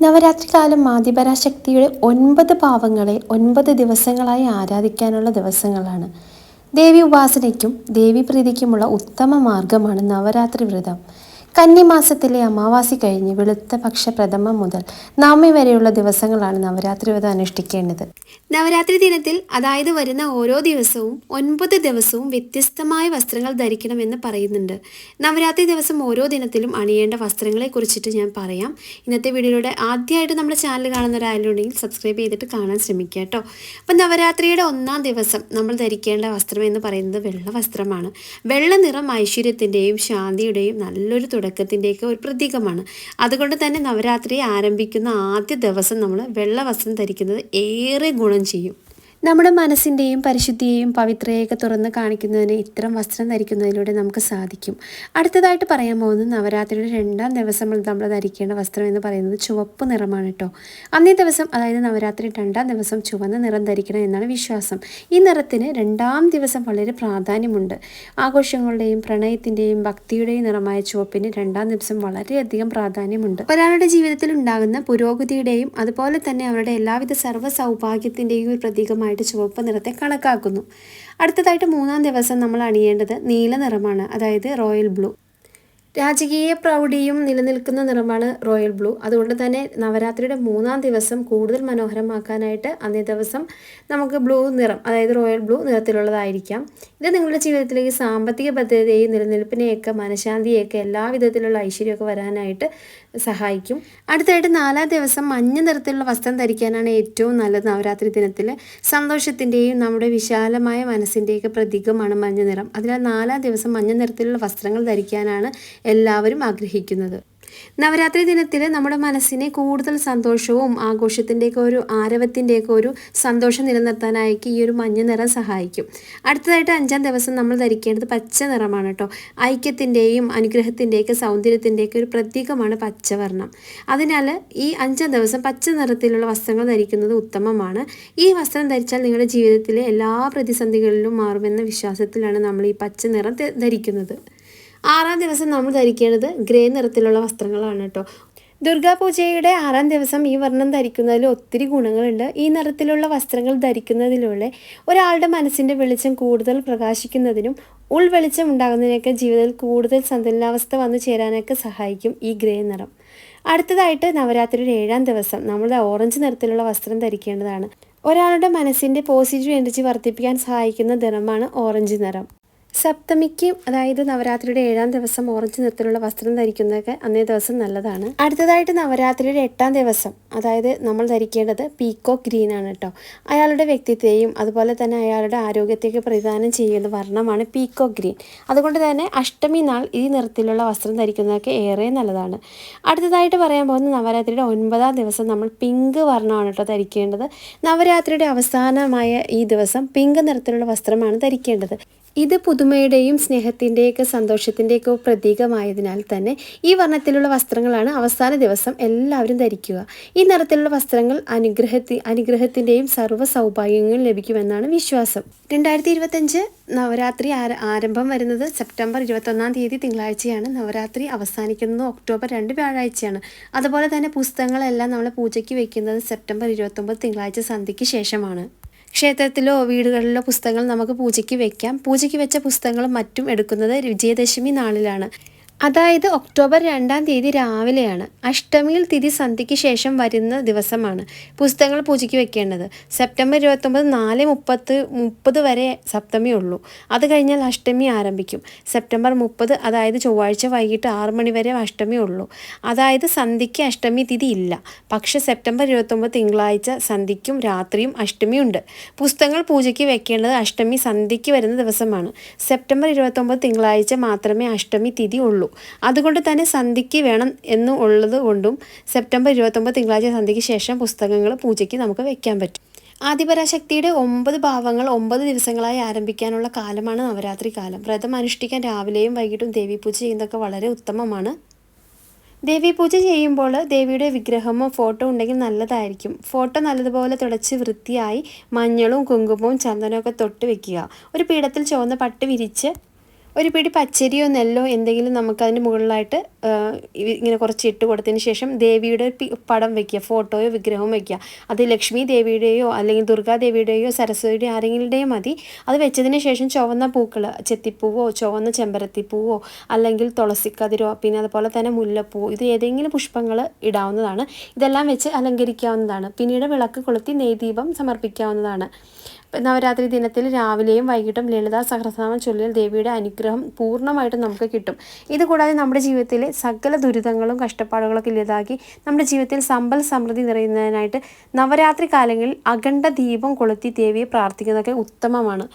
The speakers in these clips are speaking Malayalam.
നവരാത്രി കാലം മാതിപരാശക്തിയുടെ ഒൻപത് ഭാവങ്ങളെ ഒൻപത് ദിവസങ്ങളായി ആരാധിക്കാനുള്ള ദിവസങ്ങളാണ്. ദേവി ഉപാസനയ്ക്കും ദേവി പ്രീതിക്കുമുള്ള ഉത്തമ മാർഗമാണ് നവരാത്രി വ്രതം. കന്നിമാസത്തിലെ അമാവാസി കഴിഞ്ഞ് വെളുത്ത പക്ഷ പ്രഥമം മുതൽ നവമി വരെയുള്ള ദിവസങ്ങളാണ് നവരാത്രി വ്രതം അനുഷ്ഠിക്കേണ്ടത്. നവരാത്രി ദിനത്തിൽ അതായത് വരുന്ന ഓരോ ദിവസവും ഒൻപത് ദിവസവും വ്യത്യസ്തമായ വസ്ത്രങ്ങൾ ധരിക്കണമെന്ന് പറയുന്നുണ്ട്. നവരാത്രി ദിവസം ഓരോ ദിനത്തിലും അണിയേണ്ട വസ്ത്രങ്ങളെ കുറിച്ചിട്ട് ഞാൻ പറയാം. ഇന്നത്തെ വീഡിയോയുടെ ആദ്യമായിട്ട് നമ്മുടെ ചാനൽ കാണുന്ന ഒരാളുണ്ടെങ്കിൽ സബ്സ്ക്രൈബ് ചെയ്തിട്ട് കാണാൻ ശ്രമിക്കുക കേട്ടോ. അപ്പം നവരാത്രിയുടെ ഒന്നാം ദിവസം നമ്മൾ ധരിക്കേണ്ട വസ്ത്രം എന്ന് പറയുന്നത് വെള്ള വസ്ത്രമാണ്. വെള്ള നിറം ഐശ്വര്യത്തിന്റെയും ശാന്തിയുടെയും നല്ലൊരു തുടക്കത്തിന്റെയൊക്കെ ഒരു പ്രതീകമാണ്. അതുകൊണ്ട് തന്നെ നവരാത്രി ആരംഭിക്കുന്ന ആദ്യ ദിവസം നമ്മൾ വെള്ള വസ്ത്രം ധരിക്കുന്നത് ഏറെ ഗുണം ചെയ്യും. നമ്മുടെ മനസ്സിന്റെയും പരിശുദ്ധിയെയും പവിത്രയൊക്കെ തുറന്ന് കാണിക്കുന്നതിന് ഇത്തരം വസ്ത്രം ധരിക്കുന്നതിലൂടെ നമുക്ക് സാധിക്കും. അടുത്തതായിട്ട് പറയാൻ പോകുന്നത് നവരാത്രിയുടെ രണ്ടാം ദിവസം നമ്മൾ ധരിക്കേണ്ട വസ്ത്രം എന്ന് പറയുന്നത് ചുവപ്പ് നിറമാണ് കേട്ടോ അന്നേ ദിവസം അതായത് നവരാത്രി രണ്ടാം ദിവസം ചുവന്ന നിറം ധരിക്കണം എന്നാണ് വിശ്വാസം. ഈ നിറത്തിന് രണ്ടാം ദിവസം വളരെ പ്രാധാന്യമുണ്ട്. ആഘോഷങ്ങളുടെയും പ്രണയത്തിന്റെയും ഭക്തിയുടെയും നിറമായ ചുവപ്പിന് രണ്ടാം ദിവസം വളരെയധികം പ്രാധാന്യമുണ്ട്. ഒരാളുടെ ജീവിതത്തിൽ ഉണ്ടാകുന്ന പുരോഗതിയുടെയും അതുപോലെ തന്നെ അവരുടെ എല്ലാവിധ സർവ സൗഭാഗ്യത്തിന്റെയും ഒരു പ്രതീകമായിട്ട് ചുവപ്പ് നിറത്തെ കണക്കാക്കുന്നു. അടുത്തതായിട്ട് മൂന്നാം ദിവസം നമ്മൾ അണിയേണ്ടത് നീല നിറമാണ് അതായത് റോയൽ ബ്ലൂ. രാജകീയ പ്രൗഢിയും നിലനിൽക്കുന്ന നിറമാണ് റോയൽ ബ്ലൂ. അതുകൊണ്ട് തന്നെ നവരാത്രിയുടെ മൂന്നാം ദിവസം കൂടുതൽ മനോഹരമാക്കാനായിട്ട് അന്നേ ദിവസം നമുക്ക് ബ്ലൂ നിറം അതായത് റോയൽ ബ്ലൂ നിറത്തിലുള്ളതായിരിക്കാം. ഇത് നിങ്ങളുടെ ജീവിതത്തിലേക്ക് സാമ്പത്തിക ഭദ്രതയെയും നിലനിൽപ്പിനെയൊക്കെ മനഃശാന്തിയൊക്കെ എല്ലാ വിധത്തിലുള്ള ഐശ്വര്യമൊക്കെ വരാനായിട്ട് സഹായിക്കും. അടുത്തായിട്ട് നാലാം ദിവസം മഞ്ഞ നിറത്തിലുള്ള വസ്ത്രം ധരിക്കാനാണ് ഏറ്റവും നല്ലത് നവരാത്രി ദിനത്തിൽ സന്തോഷത്തിന്റെയും നമ്മുടെ വിശാലമായ മനസ്സിന്റെയൊക്കെ പ്രതീകമാണ് മഞ്ഞ നിറം. അതിനാൽ നാലാം ദിവസം മഞ്ഞ നിറത്തിലുള്ള വസ്ത്രങ്ങൾ ധരിക്കാനാണ് എല്ലാവരും ആഗ്രഹിക്കുന്നത്. നവരാത്രി ദിനത്തിൽ നമ്മുടെ മനസ്സിനെ കൂടുതൽ സന്തോഷവും ആഘോഷത്തിന്റെയൊക്കെ ഒരു ആരവത്തിന്റെയൊക്കെ ഒരു സന്തോഷം നിലനിർത്താനായിട്ട് ഈ ഒരു മഞ്ഞ നിറം സഹായിക്കും. അടുത്തതായിട്ട് അഞ്ചാം ദിവസം നമ്മൾ ധരിക്കേണ്ടത് പച്ച നിറമാണ് കേട്ടോ. ഐക്യത്തിന്റെയും അനുഗ്രഹത്തിന്റെയൊക്കെ സൗന്ദര്യത്തിന്റെയൊക്കെ ഒരു പ്രതീകമാണ് പച്ചവർണം. അതിനാൽ ഈ അഞ്ചാം ദിവസം പച്ച നിറത്തിലുള്ള വസ്ത്രങ്ങൾ ധരിക്കുന്നത് ഉത്തമമാണ്. ഈ വസ്ത്രം ധരിച്ചാൽ നിങ്ങളുടെ ജീവിതത്തിലെ എല്ലാ പ്രതിസന്ധികളിലും മാറുമെന്ന വിശ്വാസത്തിലാണ് നമ്മൾ ഈ പച്ച നിറം ധരിക്കുന്നത്. ആറാം ദിവസം നമ്മൾ ധരിക്കേണ്ടത് ഗ്രേ നിറത്തിലുള്ള വസ്ത്രങ്ങളാണ് കേട്ടോ. ദുർഗാപൂജയുടെ ആറാം ദിവസം ഈ വർണം ധരിക്കുന്നതിൽ ഒത്തിരി ഗുണങ്ങളുണ്ട്. ഈ നിറത്തിലുള്ള വസ്ത്രങ്ങൾ ധരിക്കുന്നതിലൂടെ ഒരാളുടെ മനസ്സിന്റെ വെളിച്ചം കൂടുതൽ പ്രകാശിക്കുന്നതിനും ഉൾ വെളിച്ചം ഉണ്ടാകുന്നതിനൊക്കെ ജീവിതത്തിൽ കൂടുതൽ സന്തുലനാവസ്ഥ വന്നു ചേരാനൊക്കെ സഹായിക്കും ഈ ഗ്രേ നിറം. അടുത്തതായിട്ട് നവരാത്രിയുടെ ഏഴാം ദിവസം നമ്മൾ ഓറഞ്ച് നിറത്തിലുള്ള വസ്ത്രം ധരിക്കേണ്ടതാണ്. ഒരാളുടെ മനസ്സിന്റെ പോസിറ്റീവ് എനർജി വർദ്ധിപ്പിക്കാൻ സഹായിക്കുന്ന നിറമാണ് ഓറഞ്ച് നിറം. സപ്തമിക്ക് അതായത് നവരാത്രിയുടെ ഏഴാം ദിവസം ഓറഞ്ച് നിറത്തിലുള്ള വസ്ത്രം ധരിക്കുന്നതൊക്കെ അന്നേ ദിവസം നല്ലതാണ്. അടുത്തതായിട്ട് നവരാത്രിയുടെ എട്ടാം ദിവസം അതായത് നമ്മൾ ധരിക്കേണ്ടത് പീക്കോ ഗ്രീൻ ആണ് കേട്ടോ. അയാളുടെ വ്യക്തിത്വയും അതുപോലെ തന്നെ അയാളുടെ ആരോഗ്യത്തെയൊക്കെ പ്രതിദാനം ചെയ്യുന്ന വർണമാണ് പീക്കോ ഗ്രീൻ. അതുകൊണ്ട് തന്നെ അഷ്ടമി നാൾ ഈ നിറത്തിലുള്ള വസ്ത്രം ധരിക്കുന്നതൊക്കെ ഏറെ നല്ലതാണ്. അടുത്തതായിട്ട് പറയാൻ പോകുന്ന നവരാത്രിയുടെ ഒൻപതാം ദിവസം നമ്മൾ പിങ്ക് വർണമാണ് കേട്ടോ ധരിക്കേണ്ടത്. നവരാത്രിയുടെ അവസാനമായ ഈ ദിവസം പിങ്ക് നിറത്തിലുള്ള വസ്ത്രമാണ് ധരിക്കേണ്ടത്. ഇത് പുതുമയുടെയും സ്നേഹത്തിന്റെയൊക്കെ സന്തോഷത്തിന്റെയൊക്കെ പ്രതീകമായതിനാൽ തന്നെ ഈ വർണത്തിലുള്ള വസ്ത്രങ്ങളാണ് അവസാന ദിവസം എല്ലാവരും ധരിക്കുക. ഈ നിറത്തിലുള്ള വസ്ത്രങ്ങൾ അനുഗ്രഹത്തി അനുഗ്രഹത്തിന്റെയും സർവ സൗഭാഗ്യങ്ങളും ലഭിക്കുമെന്നാണ് വിശ്വാസം. രണ്ടായിരത്തി ഇരുപത്തഞ്ച് നവരാത്രി ആര- ആരംഭം വരുന്നത് സെപ്റ്റംബർ ഇരുപത്തൊന്നാം തീയതി തിങ്കളാഴ്ചയാണ്. നവരാത്രി അവസാനിക്കുന്നത് ഒക്ടോബർ രണ്ട് വ്യാഴാഴ്ചയാണ്. അതുപോലെ തന്നെ പുസ്തകങ്ങളെല്ലാം നമ്മൾ പൂജയ്ക്ക് വയ്ക്കുന്നത് സെപ്റ്റംബർ ഇരുപത്തൊമ്പത് തിങ്കളാഴ്ച സന്ധ്യയ്ക്ക് ശേഷമാണ്. ക്ഷേത്രത്തിലോ വീടുകളിലോ പുസ്തകങ്ങൾ നമുക്ക് പൂജയ്ക്ക് വെക്കാം. പൂജയ്ക്ക് വെച്ച പുസ്തകങ്ങളും മറ്റും എടുക്കുന്നത് വിജയദശമി നാളിലാണ്. അതായത് ഒക്ടോബർ രണ്ടാം തീയതി രാവിലെയാണ്. അഷ്ടമിയിൽ തിഥി സന്ധ്യയ്ക്ക് ശേഷം വരുന്ന ദിവസമാണ് പുസ്തകങ്ങൾ പൂജയ്ക്ക് വെക്കേണ്ടത്. സെപ്റ്റംബർ ഇരുപത്തൊമ്പത് നാല് മുപ്പത്ത് മുപ്പത് വരെ സപ്തമി ഉള്ളൂ. അത് കഴിഞ്ഞാൽ അഷ്ടമി ആരംഭിക്കും. സെപ്റ്റംബർ മുപ്പത് അതായത് ചൊവ്വാഴ്ച വൈകിട്ട് ആറ് മണി വരെ അഷ്ടമി ഉള്ളൂ. അതായത് സന്ധ്യയ്ക്ക് അഷ്ടമി തിഥി ഇല്ല. പക്ഷേ സെപ്റ്റംബർ ഇരുപത്തൊമ്പത് തിങ്കളാഴ്ച സന്ധ്യയ്ക്കും രാത്രിയും അഷ്ടമിയുണ്ട് പുസ്തകങ്ങൾ പൂജയ്ക്ക് വെക്കേണ്ടത് അഷ്ടമി സന്ധ്യയ്ക്ക് വരുന്ന ദിവസമാണ്. സെപ്റ്റംബർ ഇരുപത്തൊമ്പത് തിങ്കളാഴ്ച മാത്രമേ അഷ്ടമി തിഥി ഉള്ളൂ. അതുകൊണ്ട് തന്നെ സന്ധ്യയ്ക്ക് വേണം എന്ന് ഉള്ളത് കൊണ്ടും സെപ്റ്റംബർ ഇരുപത്തൊമ്പത് തിങ്കളാഴ്ച സന്ധ്യയ്ക്ക് ശേഷം പുസ്തകങ്ങൾ പൂജയ്ക്ക് നമുക്ക് വെക്കാൻ പറ്റും. ആദിപരാശക്തിയുടെ ഒമ്പത് ഭാവങ്ങൾ ഒമ്പത് ദിവസങ്ങളായി ആരംഭിക്കാനുള്ള കാലമാണ് നവരാത്രി കാലം. വ്രതം അനുഷ്ഠിക്കാൻ രാവിലെയും വൈകിട്ടും ദേവീപൂജ ചെയ്യുന്നതൊക്കെ വളരെ ഉത്തമമാണ്. ദേവി പൂജ ചെയ്യുമ്പോൾ ദേവിയുടെ വിഗ്രഹമോ ഫോട്ടോ ഉണ്ടെങ്കിൽ നല്ലതായിരിക്കും. ഫോട്ടോ നല്ലതുപോലെ തുടച്ച് വൃത്തിയായി മഞ്ഞളും കുങ്കുമവും ചന്ദനവും ഒക്കെ തൊട്ട് വെക്കുക. ഒരു പീഠത്തിൽ ചുവന്ന പട്ട് വിരിച്ച് ഒരു പിടി പച്ചരിയോ നെല്ലോ എന്തെങ്കിലും നമുക്ക് അതിന്റെ മുകളിലായിട്ട് ഇങ്ങനെ കുറച്ച് ഇട്ട് കൊടുത്തതിന് ശേഷം ദേവിയുടെ പടം വെക്കുക ഫോട്ടോയോ വിഗ്രഹവും വെക്കുക. അത് ലക്ഷ്മി ദേവിയുടെയോ അല്ലെങ്കിൽ ദുർഗാദേവിയുടെയോ സരസ്വതിയുടെയോ ആരെങ്കിലുടെയോ മതി. അത് വെച്ചതിന് ശേഷം ചുവന്ന പൂക്കൾ ചെത്തിപ്പൂവോ ചുവന്ന ചെമ്പരത്തിപ്പൂവോ അല്ലെങ്കിൽ തുളസിക്കതിരോ പിന്നെ അതുപോലെ തന്നെ മുല്ലപ്പൂ ഇത് ഏതെങ്കിലും പുഷ്പങ്ങൾ ഇടാവുന്നതാണ്. ഇതെല്ലാം വെച്ച് അലങ്കരിക്കാവുന്നതാണ്. പിന്നീട് വിളക്ക് കൊളുത്തി നെയ്ദീപം സമർപ്പിക്കാവുന്നതാണ്. നവരാത്രി ദിനത്തിൽ രാവിലെയും വൈകിട്ടും ലളിതാ സഹസ്രനാമം ചൊല്ലിൽ ദേവിയുടെ അനുഗ്രഹം പൂർണമായിട്ടും നമുക്ക് കിട്ടും. ഇതുകൂടാതെ നമ്മുടെ ജീവിതത്തിലെ സകല ദുരിതങ്ങളും കഷ്ടപ്പാടുകളൊക്കെ ഇല്ലാതാക്കി നമ്മുടെ ജീവിതത്തിൽ സമ്പൽ സമൃദ്ധി നിറയുന്നതിനായിട്ട് നവരാത്രി കാലങ്ങളിൽ അഖണ്ഡ ദീപം കൊളുത്തി ദേവിയെ പ്രാർത്ഥിക്കുന്നതൊക്കെ ഉത്തമമാണ്.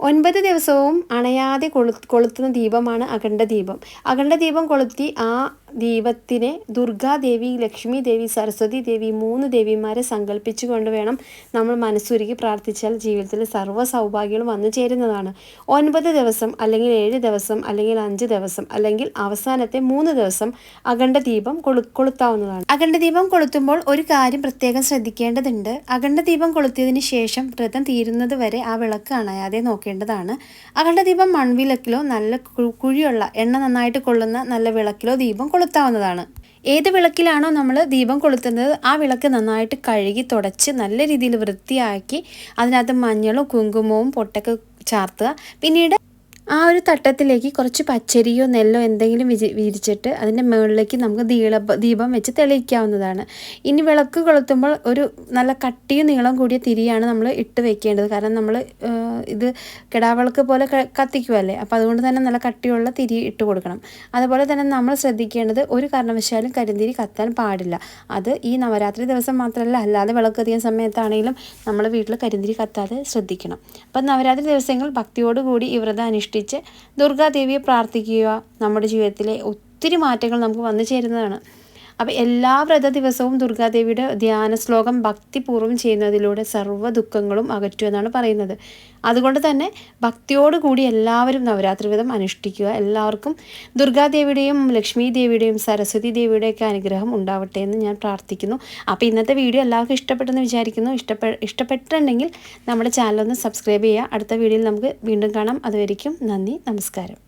ഒൻപത് ദിവസവും അണയാതെ കൊളു കൊളുത്തുന്ന ദീപമാണ് അഖണ്ഡ ദീപം. അഖണ്ഡ ദീപം കൊളുത്തി ആ ദീപത്തിനെ ദുർഗാദേവി ലക്ഷ്മി ദേവി സരസ്വതി ദേവി മൂന്ന് ദേവിമാരെ സങ്കല്പിച്ചുകൊണ്ട് വേണം നമ്മൾ മനസ്സുരുക്കി പ്രാർത്ഥിച്ചാൽ ജീവിതത്തിൽ സർവ സൗഭാഗ്യങ്ങളും വന്നു ചേരുന്നതാണ്. ഒൻപത് ദിവസം അല്ലെങ്കിൽ ഏഴ് ദിവസം അല്ലെങ്കിൽ അഞ്ച് ദിവസം അല്ലെങ്കിൽ അവസാനത്തെ മൂന്ന് ദിവസം അഖണ്ഡ ദീപം കൊളു കൊളുത്താവുന്നതാണ്. അഖണ്ഡ ദീപം കൊളുത്തുമ്പോൾ ഒരു കാര്യം പ്രത്യേകം ശ്രദ്ധിക്കേണ്ടതുണ്ട്. അഖണ്ഡ ദീപം കൊളുത്തിയതിന് ശേഷം വ്രതം തീരുന്നത് വരെ ആ വിളക്ക് അണയാതെ നോക്കേണ്ടതാണ്. അഖണ്ഡ ദീപം മൺവിളക്കിലോ നല്ല കുഴിയുള്ള എണ്ണ നന്നായിട്ട് കൊള്ളുന്ന നല്ല വിളക്കിലോ ദീപം കൊളുത്താവുന്നതാണ് ഏത് വിളക്കിലാണോ നമ്മൾ ദീപം കൊളുത്തുന്നത് ആ വിളക്ക് നന്നായിട്ട് കഴുകി തുടച്ച് നല്ല രീതിയിൽ വൃത്തിയാക്കി അതിനകത്ത് മഞ്ഞളും കുങ്കുമവും പൊട്ടൊക്കെ ചാർത്തുക. പിന്നീട് ആ ഒരു തട്ടത്തിലേക്ക് കുറച്ച് പച്ചരിയോ നെല്ലോ എന്തെങ്കിലും വിരി വിരിച്ചിട്ട് അതിന്റെ മുകളിലേക്ക് നമുക്ക് ദീള ദീപം വെച്ച് തെളിയിക്കാവുന്നതാണ്. ഇനി വിളക്ക് കൊളുത്തുമ്പോൾ ഒരു നല്ല കട്ടിയും നീളം കൂടിയ തിരിയാണ് നമ്മൾ ഇട്ട് വെക്കേണ്ടത്. കാരണം നമ്മൾ ഇത് കിടാവിളക്ക് പോലെ കത്തിക്കുമല്ലേ അപ്പോൾ അതുകൊണ്ട് തന്നെ നല്ല കട്ടിയുള്ള തിരി ഇട്ട് കൊടുക്കണം. അതുപോലെ തന്നെ നമ്മൾ ശ്രദ്ധിക്കേണ്ടത് ഒരു കാരണവശാലും കരിന്തിരി കത്താൻ പാടില്ല. അത് ഈ നവരാത്രി ദിവസം മാത്രമല്ല അല്ലാതെ വിളക്ക് അധികം സമയത്താണെങ്കിലും നമ്മൾ വീട്ടിൽ കരിന്തിരി കത്താതെ ശ്രദ്ധിക്കണം. അപ്പം നവരാത്രി ദിവസങ്ങൾ ഭക്തിയോടുകൂടി ഈ വ്രതം അനുഷ്ഠിച്ച് ദുർഗാദേവിയെ പ്രാർത്ഥിക്കുക നമ്മുടെ ജീവിതത്തിലെ ഒത്തിരി മാറ്റങ്ങൾ നമുക്ക് വന്നു ചേരുന്നതാണ്. അപ്പോൾ എല്ലാ വ്രത ദിവസവും ദുർഗാദേവിയുടെ ധ്യാന ശ്ലോകം ഭക്തിപൂർവം ചെയ്യുന്നതിലൂടെ സർവ ദുഃഖങ്ങളും അകറ്റും എന്നാണ് പറയുന്നത്. അതുകൊണ്ട് തന്നെ ഭക്തിയോടുകൂടി എല്ലാവരും നവരാത്രി വ്രതം അനുഷ്ഠിക്കുക. എല്ലാവർക്കും ദുർഗാദേവിയുടെയും ലക്ഷ്മി ദേവിയുടെയും സരസ്വതി ദേവിയുടെയൊക്കെ അനുഗ്രഹം ഉണ്ടാവട്ടെ എന്ന് ഞാൻ പ്രാർത്ഥിക്കുന്നു. അപ്പോൾ ഇന്നത്തെ വീഡിയോ എല്ലാവർക്കും ഇഷ്ടപ്പെട്ടെന്ന് വിചാരിക്കുന്നു. ഇഷ്ടപ്പെ ഇഷ്ടപ്പെട്ടിട്ടുണ്ടെങ്കിൽ നമ്മുടെ ചാനലൊന്ന് സബ്സ്ക്രൈബ് ചെയ്യുക. അടുത്ത വീഡിയോയിൽ നമുക്ക് വീണ്ടും കാണാം. അതുവരിക്കും നന്ദി നമസ്കാരം.